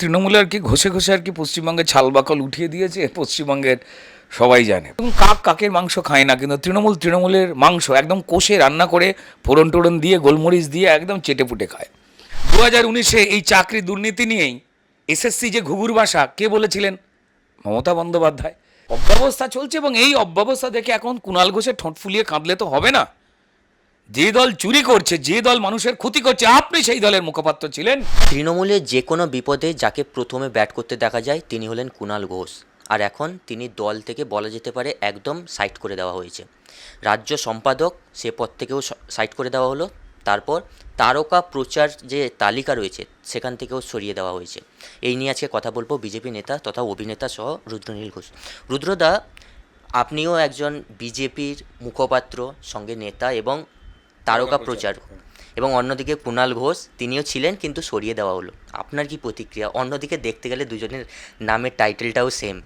তৃণমূলে আর কি ঘষে ঘষে আর কি পশ্চিমবঙ্গের ছালবাকল উঠিয়ে দিয়েছে, পশ্চিমবঙ্গের সবাই জানে। এবং কাক কাকের মাংস খায় না, কিন্তু তৃণমূল তৃণমূলের মাংস একদম কষে রান্না করে, ফোড়ন টোড়ন দিয়ে, গোলমরিচ দিয়ে একদম চেটে পুটে খায়। দু হাজার উনিশে এই চাকরি দুর্নীতি নিয়েই এসএসসি যে ঘুঘুর বাসা, কে বলেছিলেন? মমতা বন্দ্যোপাধ্যায়। অব্যবস্থা চলছে এবং এই অব্যবস্থা দেখে এখন কুণাল ঘোষের ঠোঁট ফুলিয়ে কাঁদলে তো হবে না। যে দল চুরি করছে, যে দল মানুষের ক্ষতি করছে, আপনি সেই দলের মুখপাত্র ছিলেন। তৃণমূলে যে কোনো বিপদে যাকে প্রথমে ব্যাট করতে দেখা যায়, তিনি হলেন কুণাল ঘোষ। আর এখন তিনি দল থেকে বলা যেতে পারে একদম সাইড করে দেওয়া হয়েছে। রাজ্য সম্পাদক সে পদ থেকেও সাইড করে দেওয়া হলো। তারপর তারকা প্রচার যে তালিকা রয়েছে, সেখান থেকেও সরিয়ে দেওয়া হয়েছে। এই নিয়ে আজকে কথা বলব বিজেপি নেতা তথা অভিনেতা সহ রুদ্রনীল ঘোষ। রুদ্রদা, আপনিও একজন বিজেপির মুখপাত্র, সঙ্গে নেতা এবং তারকা প্রচার। এবং অন্যদিকে কুণাল ঘোষ তিনিও ছিলেন কিন্তু সরিয়ে দেওয়া হলো। আপনার কি প্রতিক্রিয়া? অন্যদিকে দেখতে গেলে দুজনের নামের টাইটেলটাও সেম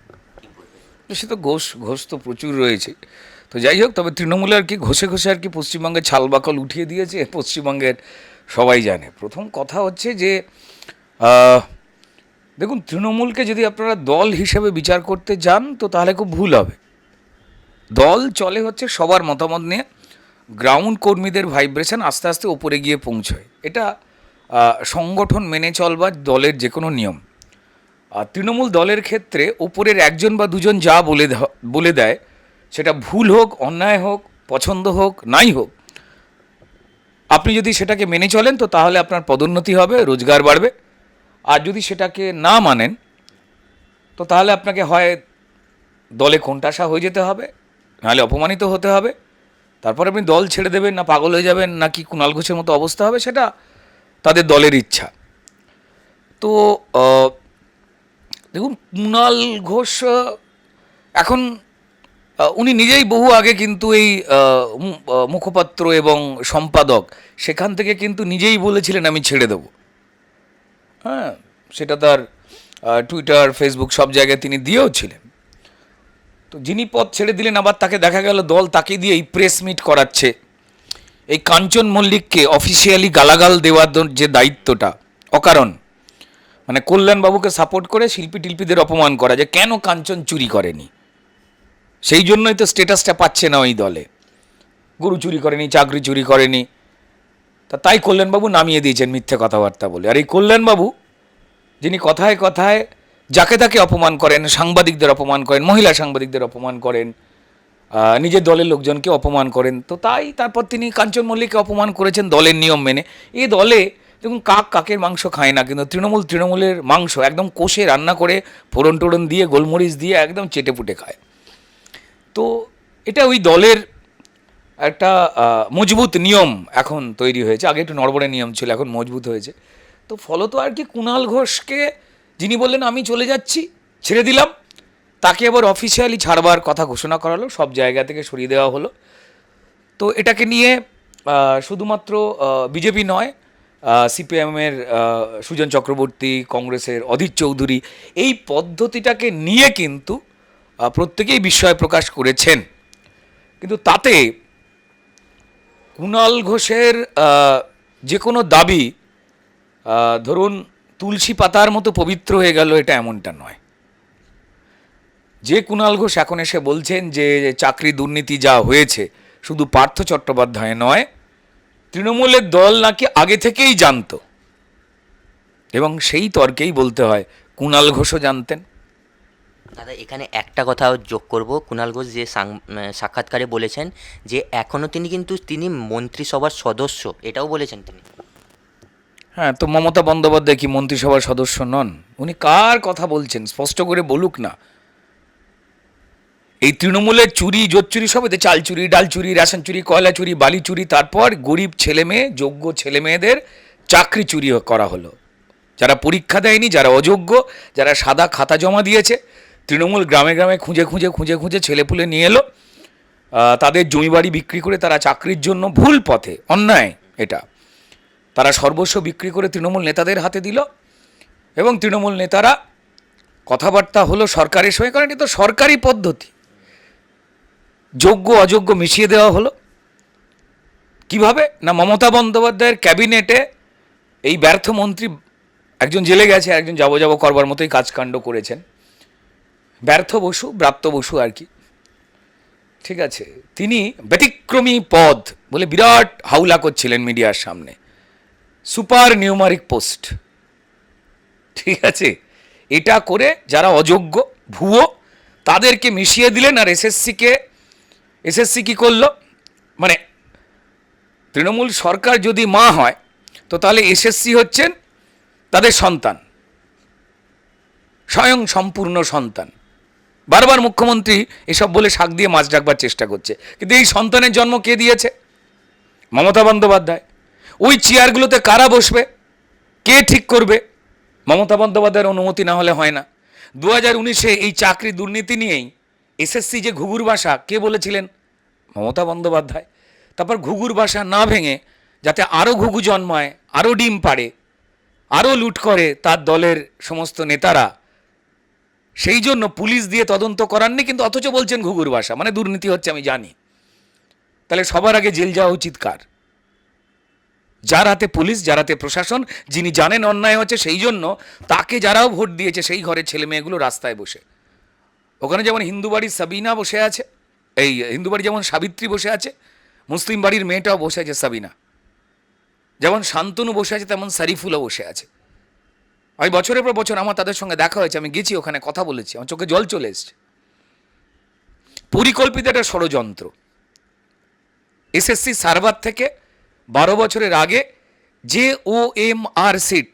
সে তো ঘোষ ঘোষ তো প্রচুর রয়েছে। তো যাই হোক তবে তৃণমূলে আর কি ঘষে ঘষে আর কি পশ্চিমবঙ্গের ছালবাকল উঠিয়ে দিয়েছে পশ্চিমবঙ্গের সবাই জানে। প্রথম কথা হচ্ছে যে দেখুন তৃণমূলকে যদি আপনারা দল হিসেবে বিচার করতে যান তো তাহলে খুব ভুল হবে। দল চলে হচ্ছে সবার মতামত নিয়ে গ্রাউন্ড কর্মীদের ভাইব্রেশন আস্তে আস্তে ওপরে গিয়ে পৌঁছয়। এটা সংগঠন মেনে চলবার দলের যে কোনো নিয়ম তৃণমূল দলের ক্ষেত্রে ওপরের একজন বা দুজন যা বলে বলে দেয়, সেটা ভুল হোক, অন্যায় হোক, পছন্দ হোক, নাই হোক, আপনি যদি সেটাকে মেনে চলেন তো তাহলে আপনার পদোন্নতি হবে, রোজগার বাড়বে। আর যদি সেটাকে না মানেন, তো তাহলে আপনাকে হয় দলে কোণঠাসা হয়ে যেতে হবে, নাহলে অপমানিত হতে হবে। তারপর আপনি দল ছেড়ে দেবেন, না পাগল হয়ে যাবেন নাকি কুণাল ঘোষের মতো অবস্থা হবে, সেটা তাদের দলের ইচ্ছা। তো দেখুন কুণাল ঘোষ এখন উনি নিজেই বহু আগে কিন্তু এই মুখপাত্র এবং সম্পাদক, সেখান থেকে কিন্তু নিজেই বলেছিলেন, আমি ছেড়ে দেব। হ্যাঁ সেটা তার টুইটার, ফেসবুক সব জায়গায় তিনি দিয়েও ছিলেন। তো যিনি পদ ছেড়ে দিলেন, আবার তাকে দেখা গেল দল তাকে দিয়ে এই প্রেস মিট করাচ্ছে। এই কাঞ্চন মল্লিককে অফিসিয়ালি গালাগাল দেওয়ার যে দায়িত্বটা, অকারণ। মানে কল্যাণবাবুকে সাপোর্ট করে শিল্পী টিল্পীদের অপমান করা, যে কেন কাঞ্চন চুরি করেনি? সেই জন্যই তো স্টেটাসটা পাচ্ছে না ওই দলে। গরু চুরি করেনি, চাকরি চুরি করেনি। তা তাই কল্যাণবাবু নামিয়ে দিয়েছেন মিথ্যে কথাবার্তা বলে। আর এই কল্যাণবাবু, যিনি কথায় কথায় যাকে তাকে অপমান করেন, সাংবাদিকদের অপমান করেন, মহিলা সাংবাদিকদের অপমান করেন নিজের দলের লোকজনকে অপমান করেন, তো তাই তারপর তিনি কাঞ্চন মল্লিককে অপমান করেছেন দলের নিয়ম মেনে। এই দলে দেখুন কাক কাকের মাংস খায় না, কিন্তু তৃণমূল তৃণমূলের মাংস একদম কষে রান্না করে ফোড়ন টোড়ন দিয়ে, গোলমরিচ দিয়ে একদম চেটে পুটে খায়। তো এটা ওই দলের একটা মজবুত নিয়ম এখন তৈরি হয়েছে। আগে একটু নড়বড়ে নিয়ম ছিল, এখন মজবুত হয়েছে। তো ফলত আর কি কুণাল ঘোষকে যিনি বললেন, আমি চলে যাচ্ছি। ছেড়ে দিলাম। তাকে আবার অফিসিয়ালি ছাড়বার কথা ঘোষণা করালো, সব জায়গা থেকে সরিয়ে দেওয়া হলো। তো এটাকে নিয়ে শুধুমাত্র বিজেপি নয় সিপিএমের সুজন চক্রবর্তী, কংগ্রেসের অধীর চৌধুরী, এই পদ্ধতিটাকে নিয়ে কিন্তু প্রত্যেকেই বিস্ময় প্রকাশ করেছেন। কিন্তু তাতে কুণাল ঘোষের যে কোনো দাবি ধরুন তুলসী পাতার মতো পবিত্র হয়ে গেল, এটা এমনটা নয়। যে কুণাল ঘোষ এখন এসে বলছেন যে চাকরি দুর্নীতি যা হয়েছে, শুধু পার্থ চট্টোপাধ্যায় নয়, তৃণমূলের দল নাকি আগে থেকেই জানত। এবং সেই তর্কেই বলতে হয়, কুণাল ঘোষও জানতেন। দাদা, এখানে একটা কথা যোগ করব। কুণাল ঘোষ যে সাক্ষাৎকারে বলেছেন যে এখনও তিনি কিন্তু, তিনি মন্ত্রিসভার সদস্য, এটাও বলেছেন তিনি। হ্যাঁ তো মমতা বন্দ্যোপাধ্যায় কি মন্ত্রিসভার সদস্য নন? উনি কার কথা বলছেন? স্পষ্ট করে বলুক না। এই তৃণমূলের চুরি জোর চুরি সব, এতে চাল চুরি, ডাল চুরি, রেশন চুরি, কয়লা চুরি, বালি চুরি, তারপর গরিব ছেলে মেয়ে, যোগ্য ছেলে মেয়েদের চাকরি চুরি করা হলো। যারা পরীক্ষা দেয়নি, যারা অযোগ্য, যারা সাদা খাতা জমা দিয়েছে, তৃণমূল গ্রামে গ্রামে খুঁজে খুঁজে খুঁজে খুঁজে ছেলেপুলে নিয়ে এলো। তাদের জমি বাড়ি বিক্রি করে তারা চাকরির জন্য ভুল পথে, অন্যায় এটা। তারা সর্বস্ব বিক্রি করে তৃণমূল নেতাদের হাতে দিল এবং তৃণমূল নেতারা কথাবার্তা হলো সরকারের সঙ্গে, কারণ এটা তো সরকারি পদ্ধতি। যোগ্য, অযোগ্য মিশিয়ে দেওয়া হলো। কীভাবে? না মমতা বন্দ্যোপাধ্যায়ের ক্যাবিনেটে এই ব্যর্থ মন্ত্রী একজন জেলে গেছে, একজন যাব যাব করবার মতোই কাজকাণ্ড করেছেন। ব্যর্থ বসু, ব্রাপ্ত বসু আর কি। ঠিক আছে, তিনি ব্যতিক্রমী পদ বলে বিরাট হাউলা করছিলেন মিডিয়ার সামনে। Super numeric post. ঠিক আছে? এটা করে যারা অযোগ্য, ভুয়ো, তাদেরকে মিশিয়ে দিলেন আর এসএসসিকে, এসএসসি কী করল? মানে তৃণমূল সরকার যদি মা হয়, তো তাহলে এসএসসি হচ্ছেন তাদের সন্তান। স্বয়ং সম্পূর্ণ সন্তান। বারবার মুখ্যমন্ত্রী এসব বলে শাক দিয়ে মাছ ডাকবার চেষ্টা করছে। কিন্তু এই সন্তানের জন্ম কে দিয়েছে? মমতা বন্দ্যোপাধ্যায়। ওই চেয়ারগুলোতে কারা বসবে? কে ঠিক করবে? মমতা বন্দ্যোপাধ্যায়ের অনুমতি না হলে হয় না। দু হাজার উনিশে এই চাকরি দুর্নীতি নিয়েই এসএসসি যে ঘুঘুর ভাষা কে বলেছিলেন? মমতা বন্দ্যোপাধ্যায়। তারপর ঘুঘুর ভাষা না ভেঙে যাতে আরও ঘুঘু জন্মায় আরও ডিম পাড়ে আরও লুট করে তার দলের সমস্ত নেতারা। সেই জন্য পুলিশ দিয়ে তদন্ত করাননি, কিন্তু অথচ বলছেন ঘুঘুর ভাষা মানে দুর্নীতি হচ্ছে আমি জানি। তাহলে সবার আগে জেল যাওয়া উচিত কার? যার হাতে পুলিশ, যার হাতে প্রশাসন, যিনি জানেন অন্যায় হচ্ছে সেই জন্য তাকে যারাও ভোট দিয়েছে সেই ঘরের ছেলে মেয়েগুলো রাস্তায় বসে। ওখানে যেমন হিন্দু বাড়ির সাবিনা বসে আছে, এই হিন্দু বাড়ি যেমন সাবিত্রী বসে আছে, মুসলিম বাড়ির মেয়েটাও বসে আছে সাবিনা। যেমন শান্তনু বসে আছে, তেমন সারিফুলও বসে আছে। আমি বছরের পর বছর আমার তাদের সঙ্গে দেখা হয়েছে, আমি গেছি ওখানে কথা বলেছি, আমার চোখে জল চলে এসছে। পরিকল্পিত একটা ষড়যন্ত্র। এসএসসি সার্ভার থেকে বারো বছরের আগে যে ও এম আর সিট,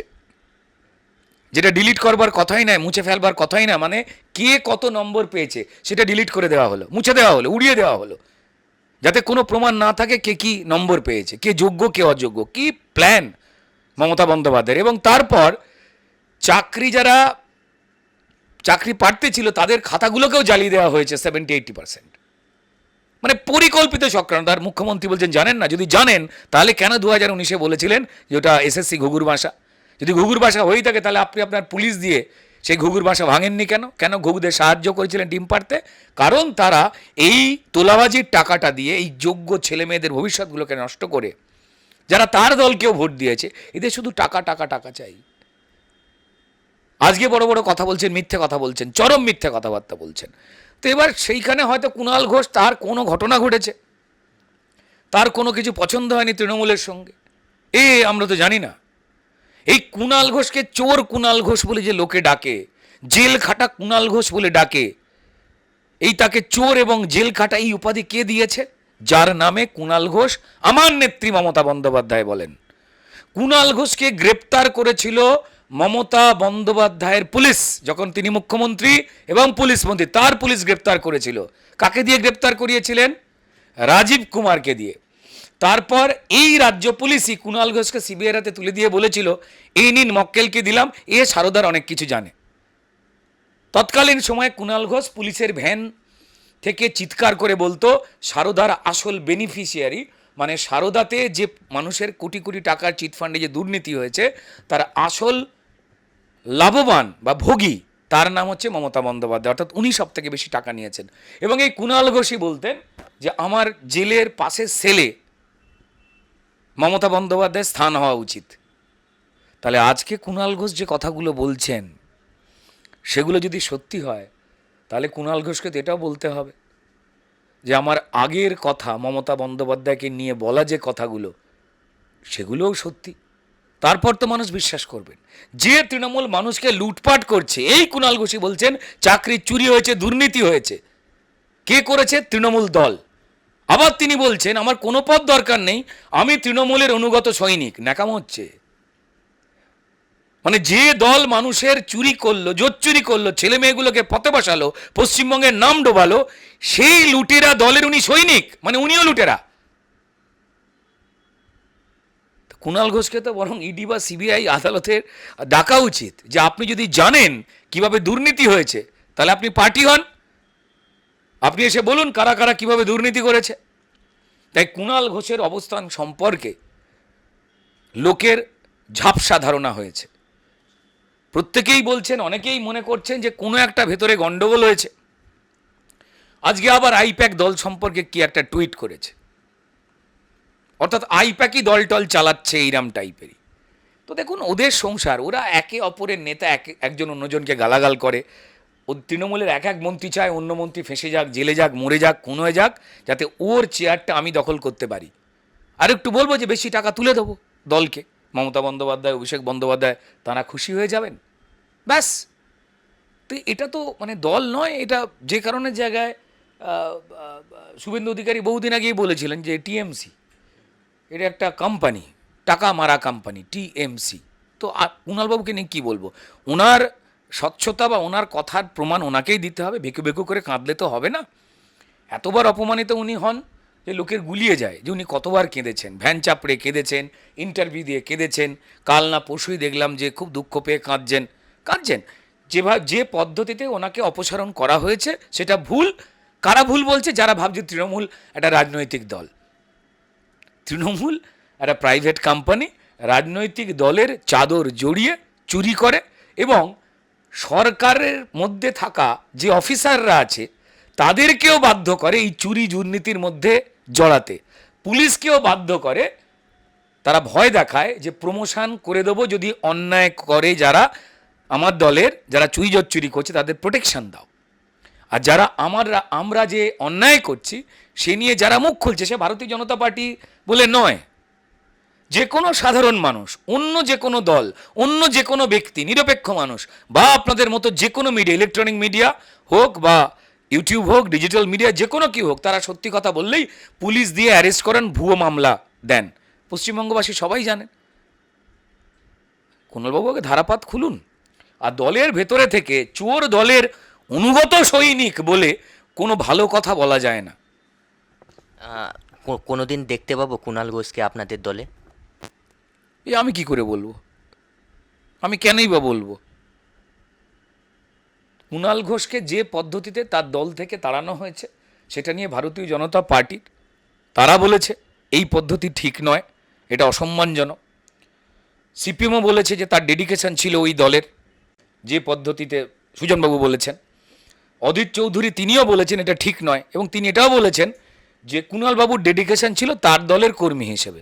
যেটা ডিলিট করবার কথাই না মুছে ফেলবার কথাই না মানে কে কত নম্বর পেয়েছে, সেটা ডিলিট করে দেওয়া হলো, মুছে দেওয়া হলো, উড়িয়ে দেওয়া হলো, যাতে কোনো প্রমাণ না থাকে কে কি নম্বর পেয়েছে, কে যোগ্য, কে অযোগ্য, কি প্ল্যান মমতা বন্দ্যোপাধ্যায়ের। এবং তারপর চাকরি যারা চাকরি প্রার্থী ছিল, তাদের খাতাগুলোকেও জ্বালিয়ে দেওয়া হয়েছে সেভেন্টি এইটি পার্সেন্ট মানে পরিকল্পিত চক্রান্ত আর মুখ্যমন্ত্রী বলছেন, জানেন না? যদি জানেন, তাহলে কেন দু হাজার উনিশে বলেছিলেন যে ওটা এসএসসি ঘুঘুর ভাষা যদি ঘুঘুর ভাষা হয়েই থাকে, তাহলে আপনি আপনার পুলিশ দিয়ে সেই ঘুঘুর ভাষা ভাঙেননি কেন? কেন ঘুঘুদের সাহায্য করেছিলেন ডিম পাড়তে? কারণ তারা এই তোলাবাজির টাকাটা দিয়ে, এই যোগ্য ছেলে মেয়েদের ভবিষ্যৎগুলোকে নষ্ট করে, যারা তার দলকেও ভোট দিয়েছে, এদের শুধু টাকা টাকা টাকা চাই। আজকে বড় বড় কথা বলছেন, মিথ্যে কথা বলছেন, চরম মিথ্যে কথাবার্তা বলছেন। তো এবার সেইখানে হয়তো কুণাল ঘোষ তার কোনো ঘটনা ঘটেছে। তার কোনো কিছু পছন্দ হয়নি তৃণমূলের সঙ্গে। এ আমরা তো জানি না। এই কুণাল ঘোষকে চোর কুণাল ঘোষ বলে যে লোকে ডাকে, জেল খাটা কুণাল ঘোষ বলে ডাকে, এই তাকে চোর এবং জেল খাটা এই উপাধি কে দিয়েছে? যার নামে কুণাল ঘোষ আমার নেত্রী মমতা বন্দ্যোপাধ্যায় বলেন। কুণাল ঘোষকে গ্রেপ্তার করেছিল মমতা বন্দ্যোপাধ্যায়ের পুলিশ, যখন তিনি মুখ্যমন্ত্রী এবং পুলিশ মন্ত্রী, তার পুলিশ গ্রেপ্তার করেছিল। কাকে দিয়ে গ্রেপ্তার করিয়েছিলেন? রাজীব কুমারকে দিয়ে। তারপর এই রাজ্য পুলিশই কুণাল ঘোষকে সিবিআই হাতে তুলে দিয়ে বলেছিল, এই নিন মক্কেলকে দিলাম, এ সারদার অনেক কিছু জানে। তৎকালীন সময়ে কুণাল ঘোষ পুলিশের ভ্যান থেকে চিৎকার করে বলতো, সারদার আসল বেনিফিশিয়ারি মানে সারদাতে যে মানুষের কোটি কোটি টাকার চিটফান্ডে যে দুর্নীতি হয়েছে, তার আসল লাভবান বা ভোগী, তার নাম হচ্ছে মমতা বন্দ্যোপাধ্যায়। অর্থাৎ উনি সব থেকে বেশি টাকা নিয়েছেন। এবং এই কুণাল ঘোষই বলতেন যে, আমার জেলের পাশের সেলে মমতা বন্দ্যোপাধ্যায়ের স্থান হওয়া উচিত। তাহলে আজকে কুণাল ঘোষ যে কথাগুলো বলছেন, সেগুলো যদি সত্যি হয়, তাহলে কুণাল ঘোষকে তো এটাও বলতে হবে যে, আমার আগের কথা মমতা বন্দ্যোপাধ্যায়কে নিয়ে বলা যে কথাগুলো, সেগুলোও সত্যি। তারপর তো মানুষ বিশ্বাস করবেন যে তৃণমূল মানুষকে লুটপাট করছে, এই কুণাল ঘোষই বলছেন, চাকরি চুরি হয়েছে, দুর্নীতি হয়েছে। কে করেছে? তৃণমূল দল। আবার তিনি বলছেন, আমার কোনো পদ দরকার নেই, আমি তৃণমূলের অনুগত সৈনিক। ন্যাকাম হচ্ছে। মানে যে দল মানুষের চুরি করল, জোর চুরি করল, ছেলে মেয়েগুলোকে পথে বসালো, পশ্চিমবঙ্গের নাম ডোবালো, সেই লুটেরা দলের উনি সৈনিক। মানে উনিও লুটেরা তো কুণাল ঘোষকে তো বরং ইডি বা সিবিআই আদালতের ডাকা উচিত যে আপনি যদি জানেন কীভাবে দুর্নীতি হয়েছে, তাহলে আপনি পার্টি হন। আপনি এসে বলুন কারা কারা কীভাবে দুর্নীতি করেছে। তাই কুণাল ঘোষের অবস্থান সম্পর্কে লোকের ঝাপসা ধারণা হয়েছে। প্রত্যেকেই বলছেন, অনেকেই মনে করছেন যে কোনো একটা ভেতরে গণ্ডগোল হয়েছে। আজকে আবার আইপ্যাক দল সম্পর্কে কি একটা টুইট করেছে। অর্থাৎ আইপ্যাকই দল টল চালাচ্ছে এইরাম টাইপেরই তো দেখুন, ওদের সংসার, ওরা একে অপরের নেতা, এক, একজন অন্যজনকে গালাগাল করে। ও তৃণমূলের এক এক মন্ত্রী চায়, অন্য মন্ত্রী ফেঁসে যাক, জেলে যাক, মরে যাক খুন হয়ে যাক, যাতে ওর চেয়ারটা আমি দখল করতে পারি। আর একটু বলব যে বেশি টাকা তুলে দেবো দলকে। মমতা বন্দ্যোপাধ্যায়, অভিষেক বন্দ্যোপাধ্যায়, তারা খুশি হয়ে যাবেন। ব্যাস। তো এটা তো মানে দল নয়, এটা যে কারণের জায়গায় শুভেন্দু অধিকারী বহুদিন আগেই বলেছিলেন যে টিএমসি এটা একটা কোম্পানি টাকা মারা কোম্পানি টিএমসি তো কুণালবাবুকে নিয়ে কী বলব? ওনার স্বচ্ছতা বা ওনার কথার প্রমাণ ওনাকেই দিতে হবে, বেকু বেকু করে কাঁদলে তো হবে না। এতবার অপমানিত উনি হন যে লোকের গুলিয়ে যায়, যে উনি কতবার কেঁদেছেন, ভ্যান চাপড়ে কেঁদেছেন ইন্টারভিউ দিয়ে কেঁদেছেন, কাল না পরশুই দেখলাম যে খুব দুঃখ পেয়ে কাঁদছেন। কাঁদছেন? যেভাবে যে পদ্ধতিতে ওনাকে অপসারণ করা হয়েছে, সেটা ভুল। কারা ভুল বলছে? যারা ভাবছে তৃণমূল, একটা রাজনৈতিক দল। তৃণমূল একটা প্রাইভেট কোম্পানি রাজনৈতিক দলের চাদর জড়িয়ে চুরি করে এবং সরকারের মধ্যে থাকা যে অফিসাররা আছে, তাদেরকেও বাধ্য করে এই চুরি দুর্নীতির মধ্যে জড়াতে। পুলিশকেও বাধ্য করে তারা ভয় দেখায় যে প্রমোশন করে দেবো যদি অন্যায় করে যারা আমার দলের, যারা চুরি চুরি করছে তাদের প্রোটেকশন দাও। আর যারা আমরা আমরা যে অন্যায় করছি, সে নিয়ে যারা মুখ খুলছে, সে ভারতীয় জনতা পার্টি বলে নয়। যে কোনো সাধারণ মানুষ, অন্য যে কোনো দল, অন্য যে কোনো ব্যক্তি, নিরপেক্ষ মানুষ, বা আপনাদের মতো যে কোনো মিডিয়া ইলেকট্রনিক মিডিয়া হোক বা ইউটিউব হোক ডিজিটাল মিডিয়া যে কোনো কি হোক, তারা সত্যি কথা বললেই পুলিশ দিয়ে অ্যারেস্ট করেন, ভুয়ো মামলা দেন। পশ্চিমবঙ্গবাসী সবাই জানেন। কুণালবাবুকে ধারাপাত খুলুন। আর দলের ভেতরে থেকে, চোর দলের অনুগত সৈনিক বলে কোনো ভালো কথা বলা যায় না। কোনোদিন দেখতে পাবো কুণাল ঘোষকে আপনাদের দলে? এ আমি কি করে বলব? আমি কেনই বা বলব? কুণাল ঘোষকে যে পদ্ধতিতে তার দল থেকে তাড়ানো হয়েছে সেটা নিয়ে ভারতীয় জনতা পার্টির তারা বলেছে এই পদ্ধতি ঠিক নয় এটা অসম্মানজনক। সিপিএমও বলেছে যে তার ডেডিকেশন ছিল ওই দলের। যে পদ্ধতিতে সুজনবাবু বলেছেন অদিত চৌধুরী তিনিও বলেছেন এটা ঠিক নয় এবং তিনি এটাও বলেছেন যে কুণালবাবুর ডেডিকেশন ছিল তার দলের কর্মী হিসেবে।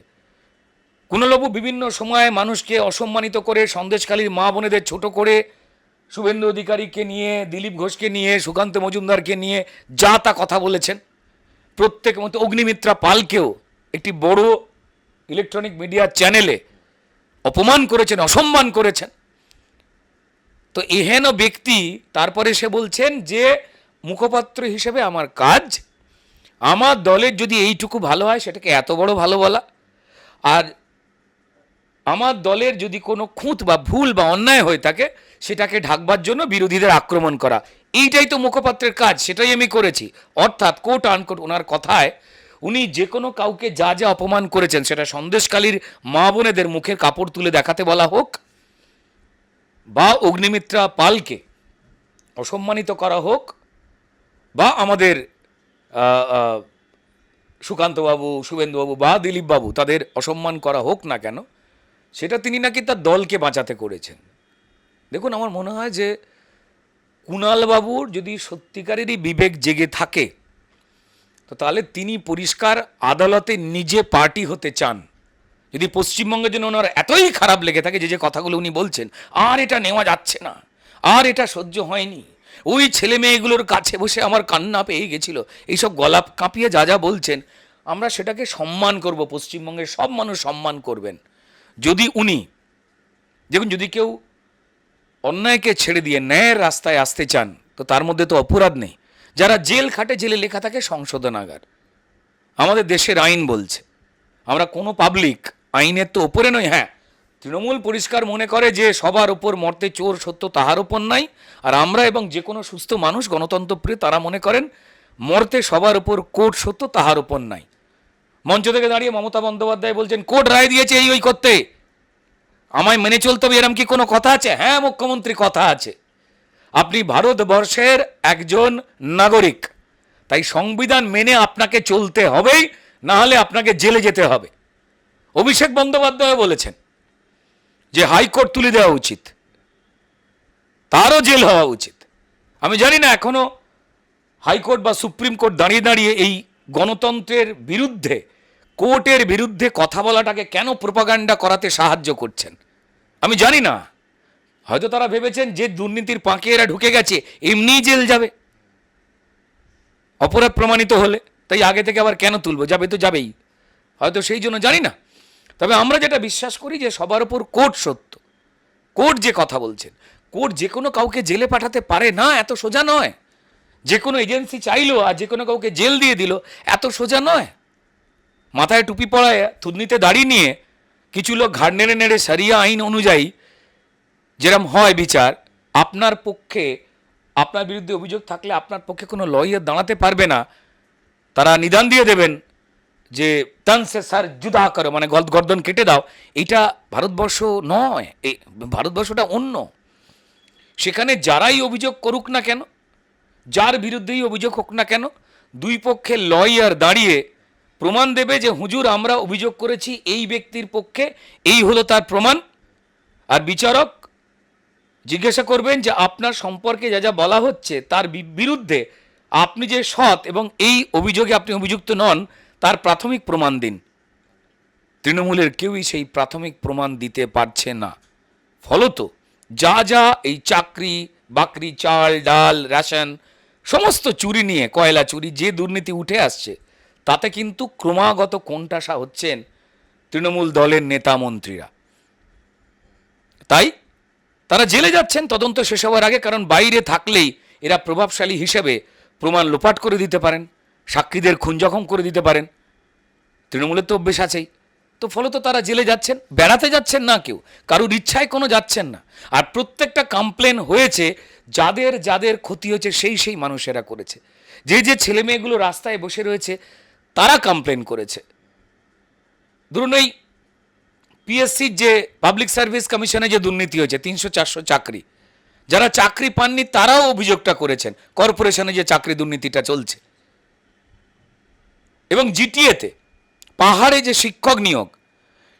কুণালবাবু বিভিন্ন সময়ে মানুষকে অসম্মানিত করে সন্দেশখালীর মা বোনেদের ছোট করে শুভেন্দু অধিকারীকে নিয়ে, দিলীপ ঘোষকে নিয়ে, সুকান্ত মজুমদারকে নিয়ে যা তা কথা বলেছেন। প্রত্যেক মতো অগ্নিমিত্রা পালকেও একটি বড় ইলেকট্রনিক মিডিয়া চ্যানেলে অপমান করেছেন, অসম্মান করেছেন। তো এহেন ব্যক্তি, তারপরে সে বলছেন যে, মুখপাত্র হিসেবে আমার কাজ, আমার দলের যদি এইটুকু ভালো হয়, সেটাকে এত বড় ভালো বলা। আর আমার দলের যদি কোনো খুঁত বা ভুল বা অন্যায় হয়ে থাকে, সেটাকে ঢাকবার জন্য বিরোধীদের আক্রমণ করা। এইটাই তো মুখপাত্রের কাজ, সেটাই আমি করেছি। অর্থাৎ কোট আনকোট ওনার কথায়, উনি যে কোনো কাউকে যা যা অপমান করেছেন, সেটা সন্দেশকালীর মা বোনেদের মুখের কাপড় তুলে দেখাতে বলা হোক বা অগ্নিমিত্রা পালকে অসম্মানিত করা হোক বা আমাদের সুকান্তবাবু, শুভেন্দুবাবু বা দিলীপবাবু তাদের অসম্মান করা হোক না কেন, সেটা তিনি নাকি তার দলকে বাঁচাতে করেছেন। দেখুন, আমার মনে হয় যে কুণালবাবুর যদি সত্যিকারেরই বিবেক জেগে থাকে, তো তাহলে তিনি পরিষ্কার আদালতে নিজে পার্টি হতে চান। যদি পশ্চিমবঙ্গের জন্য ওনার এতই খারাপ লেগে থাকে যে যে কথাগুলো উনি বলছেন, আর এটা নেওয়া যাচ্ছে না, আর এটা সহ্য হয়নি। ওই ছেলে মেয়েগুলোর কাছে বসে আমার কান্না পেয়ে গেছিল। এইসব গলা কাঁপিয়ে যা যা বলছেন, আমরা সেটাকে সম্মান করব, পশ্চিমবঙ্গের সব মানুষ সম্মান করবেন। যদি উনি, দেখুন, যদি কেউ অন্যায়কে ছেড়ে দিয়ে ন্যায়ের রাস্তায় আসতে চান, তো তার মধ্যে তো অপরাধ নেই। যারা জেল খাটে জেলে লেখা থাকে সংশোধনাগার। আমাদের দেশের আইন বলছে, আমরা কোনো পাবলিক আইনের তো ওপরে নয় হ্যাঁ। তৃণমূল পরিষ্কার মনে করে যে সবার ওপর মর্তে চোর সত্য তাহার ওপর নাই, আর আমরা এবং যে কোনো সুস্থ মানুষ গণতন্ত্রপ্রিয় তারা মনে করেন মর্তে সবার ওপর কোর্ট সত্য তাহার ওপর নাই। মঞ্চ থেকে দাঁড়িয়ে মমতা বন্দ্যোপাধ্যায় বলছেন কোর্ট রায় দিয়েছে এই, ওই করতে। আমায় মেনে চলতে হবে, এরম কি কোনো কথা আছে? হ্যাঁ মুখ্যমন্ত্রী, কথা আছে। আপনি ভারতবর্ষের একজন নাগরিক, তাই সংবিধান মেনে আপনাকে চলতে হবেই না হলে আপনাকে জেলে যেতে হবে। অভিষেক বন্দ্যোপাধ্যায় বলেছেন যে হাইকোর্ট তুলে দেওয়া উচিত। তারও জেল হওয়া উচিত। আমি জানি না এখনও হাইকোর্ট বা সুপ্রিম কোর্ট দাঁড়িয়ে দাঁড়িয়ে এই গণতন্ত্রের বিরুদ্ধে, কোর্টের বিরুদ্ধে কথা বলাটাকে কেন প্রোপাগান্ডা করাতে সাহায্য করছেন? আমি জানি না। হয়তো তারা ভেবেছেন যে দুর্নীতির পাঁকে এরা ঢুকে গেছে, এমনিই জেল যাবে। অপরাধ প্রমাণিত হলে, তাই আগে থেকে আবার কেন তুলবো? যাবে তো যাবেই। হয়তো সেই জন্য, জানি না। তবে আমরা যেটা বিশ্বাস করি যে সবার উপর কোর্ট সত্য। কোর্ট যে কথা বলছেন, কোর্ট যে কোনো কাউকে জেলে পাঠাতে পারে না, এত সোজা নয়। যে কোনো এজেন্সি চাইলো আর যে কোনো কাউকে জেল দিয়ে দিল, এত সোজা নয়। মাথায় টুপি পড়ায় থুতনিতে দাড়ি নিয়ে কিছু লোক ঘাড় নেড়ে নেড়ে সারিয়া আইন অনুযায়ী যেরম হয় বিচার, আপনার পক্ষে, আপনার বিরুদ্ধে অভিযোগ থাকলে আপনার পক্ষে কোনো লয়ার দাঁড়াতে পারবে না। তারা নিদান দিয়ে দেবেন যে তানসে সে স্যার জুদা করো মানে গর্দন কেটে দাও এটা ভারতবর্ষ নয় ভারতবর্ষটা অন্য। সেখানে যারাই অভিযোগ করুক না কেন, যার বিরুদ্ধেই অভিযোগ হোক না কেন, দুই পক্ষে লয়ার দাঁড়িয়ে প্রমাণ দেবে যে, হুজুর, আমরা অভিযোগ করেছি, এই ব্যক্তির পক্ষে এই হলো তার প্রমাণ। আর বিচারক জিজ্ঞাসা করবেন যে, আপনার সম্পর্কে যা যা বলা হচ্ছে, তার বিরুদ্ধে আপনি যে সৎ এবং এই অভিযোগে আপনি অভিযুক্ত নন তার প্রাথমিক প্রমাণ দিন। তৃণমূলের কেউই সেই প্রাথমিক প্রমাণ দিতে পারছে না। ফলত যা যা এই চাকরি, বাকরি, চাল, ডাল, রেশন, সমস্ত চুরি নিয়ে, কয়লা চুরি, যে দুর্নীতি উঠে আসছে, তাতে কিন্তু ক্রমাগত কোণঠাসা হচ্ছেন তৃণমূল দলের নেতা মন্ত্রীরা। তাই তারা জেলে যাচ্ছেন, তদন্ত শেষ হওয়ার আগে, কারণ বাইরে থাকলেই এরা প্রভাবশালী হিসেবে প্রমাণ লোপাট করে দিতে পারেন। সাক্ষীদের খুন জখম করে দিতে পারেন। তৃণমূলের তো অভ্যেস আছেই। তো ফলত তারা জেলে যাচ্ছেন, বেড়াতে যাচ্ছেন না কেউ। কারুর ইচ্ছায় কোনো যাচ্ছেন না। আর প্রত্যেকটা কমপ্লেন হয়েছে, যাদের যাদের ক্ষতি হয়েছে, সেই সেই মানুষেরা করেছে। যে যে ছেলে মেয়েগুলো রাস্তায় বসে রয়েছে, তারা কমপ্লেন করেছে। ধরুন এই পিএসসির যে পাবলিক সার্ভিস কমিশনে যে দুর্নীতি হয়েছে, তিনশো চারশো চাকরি, যারা চাকরি পাননি, তারাও অভিযোগটা করেছেন। কর্পোরেশনে যে চাকরি দুর্নীতিটা চলছে। এবং জিটিএতে, পাহাড়ে যে শিক্ষক নিয়োগ,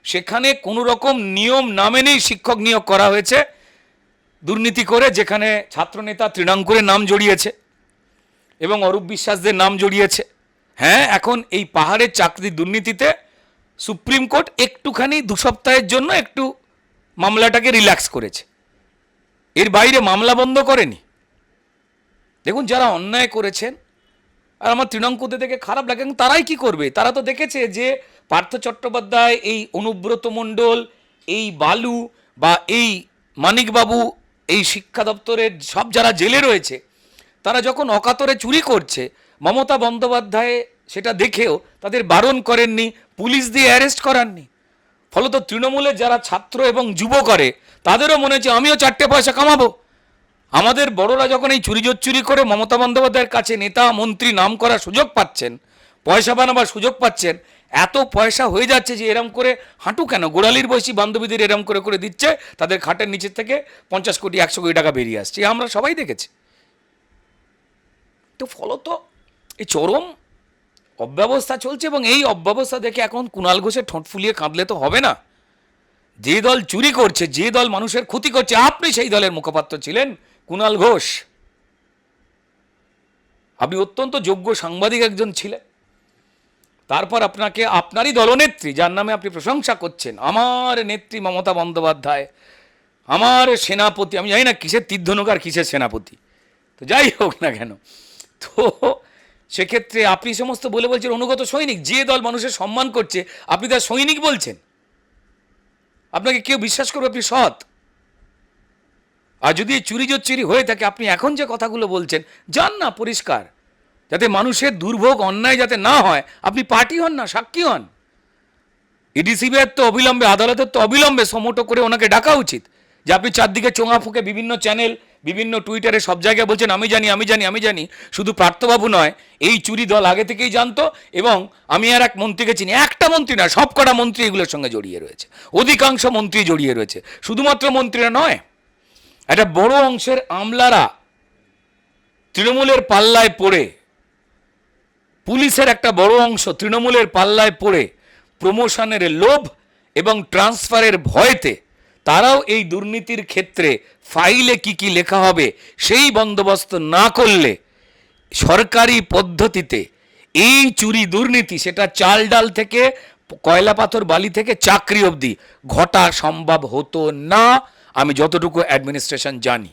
সেখানে কোনো রকম নিয়ম না মেনেই শিক্ষক নিয়োগ করা হয়েছে। দুর্নীতি করে যেখানে ছাত্রনেতা তৃণাঙ্কুরের নাম জড়িয়েছে এবং অরূপ বিশ্বাসদের নাম জড়িয়েছে। হ্যাঁ এখন এই পাহাড়ের চাকরি দুর্নীতিতে সুপ্রিম কোর্ট একটুখানি দু সপ্তাহের জন্য একটু মামলাটাকে রিল্যাক্স করেছে। এর বাইরে মামলা বন্ধ করেনি। দেখুন, যারা অন্যায় করেছেন আর আমার তৃণাঙ্কুতে দেখে খারাপ লাগে, এবং তারাই কি করবে? তারা তো দেখেছে যে পার্থ চট্টোপাধ্যায়, এই অনুব্রত মণ্ডল, এই বালু বা এই মানিকবাবু, এই শিক্ষা দপ্তরের সব যারা জেলে রয়েছে, তারা যখন অকাতরে চুরি করছে, মমতা বন্দ্যোপাধ্যায় সেটা দেখেও তাদের বারণ করেননি, পুলিশ দিয়ে অ্যারেস্ট করাননি। ফলত তৃণমূলের যারা ছাত্র এবং যুব করে, তাদেরও মনে হচ্ছে আমিও চারটে পয়সা কামাবো। আমাদের বড়রা যখন এই চুরি চুরি করে মমতা বন্দ্যোপাধ্যায়ের কাছে নেতা, মন্ত্রী নাম করার সুযোগ পাচ্ছেন, পয়সা বানাবার সুযোগ পাচ্ছেন, এত পয়সা হয়ে যাচ্ছে যে এরম করে হাঁটু কেন? গোড়ালির বয়সী বান্ধবীদের এরম করে করে দিচ্ছে, তাদের খাটের নিচের থেকে পঞ্চাশ কোটি, একশো কোটি টাকা বেরিয়ে আসছে। আমরা সবাই দেখেছি। তো ফলত এই চরম অব্যবস্থা চলছে এবং এই অব্যবস্থা দেখে এখন কুণাল ঘোষে ঠোঁট ফুলিয়ে কাঁদলে তো হবে না। যে দল চুরি করছে, যে দল মানুষের ক্ষতি করছে, আপনি সেই দলের মুখপাত্র ছিলেন। কুণাল ঘোষ। আপনি অত্যন্ত যোগ্য সাংবাদিক একজন ছিলেন। তারপর আপনাকে আপনারই দলনেত্রী, যার নামে আপনি প্রশংসা করছেন, আমার নেত্রী মমতা বন্দ্যোপাধ্যায়, আমার সেনাপতি, আমি জানি না কিসের তীর্ধনুক আর কিসের সেনাপতি। তো যাই হোক না কেন, তো সেক্ষেত্রে আপনি সমস্ত বলে বলছেন অনুগত সৈনিক, যে দল মানুষের সম্মান করছে, আপনি তার সৈনিক বলছেন। আপনাকে কেউ বিশ্বাস করবে আপনি সৎ। আর যদি চুরি চুরি হয়ে থাকে, আপনি এখন যে কথাগুলো বলছেন, যান না, পরিষ্কার। যাতে মানুষের দুর্ভোগ, অন্যায় যাতে না হয়, আপনি পার্টি হন না, সাক্ষী হন। ইডিসিবিআর তো অবিলম্বে, আদালতের তো অবিলম্বে সমোটো করে ওনাকে ডাকা উচিত। যে আপনি চারদিকে চোঙা ফুঁকে বিভিন্ন চ্যানেল, বিভিন্ন টুইটারে সব জায়গায় বলছেন, আমি জানি আমি জানি আমি জানি। শুধু পার্থবাবু নয়, এই চুরি দল আগে থেকেই জানতো এবং আমি আর এক মন্ত্রীকে চিনি। একটা মন্ত্রী না সব কটা মন্ত্রী এগুলোর সঙ্গে জড়িয়ে রয়েছে। অধিকাংশ মন্ত্রী জড়িয়ে রয়েছে। শুধুমাত্র মন্ত্রীরা নয় একটা বড় অংশের আমলারা তৃণমূলের পাল্লায় পড়ে, পুলিশের একটা বড় অংশ তৃণমূলের পাল্লায় পড়ে প্রমোশনের লোভ এবং ট্রান্সফারের ভয়তে, তারাও এই দুর্নীতির ক্ষেত্রে ফাইলে কি কি লেখা হবে সেই বন্দোবস্ত না করলে সরকারি পদ্ধতিতে এই চুরি দুর্নীতি, সেটা চাল ডাল থেকে, কয়লা পাথর বালি থেকে চাকরি অবধি ঘটা সম্ভব হতো না। আমি যতটুকু অ্যাডমিনিস্ট্রেশন জানি।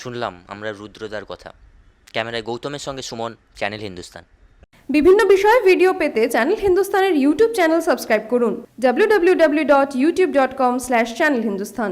শুনলাম আমরা রুদ্রদার কথা। ক্যামেরায় গৌতমের সঙ্গে সুমন চ্যানেল হিন্দুস্তান। বিভিন্ন বিষয়ে ভিডিও পেতে চ্যানেল হিন্দুস্তানের ইউটিউব চ্যানেল সাবস্ক্রাইব করুন। www.youtube.com/channelhindustan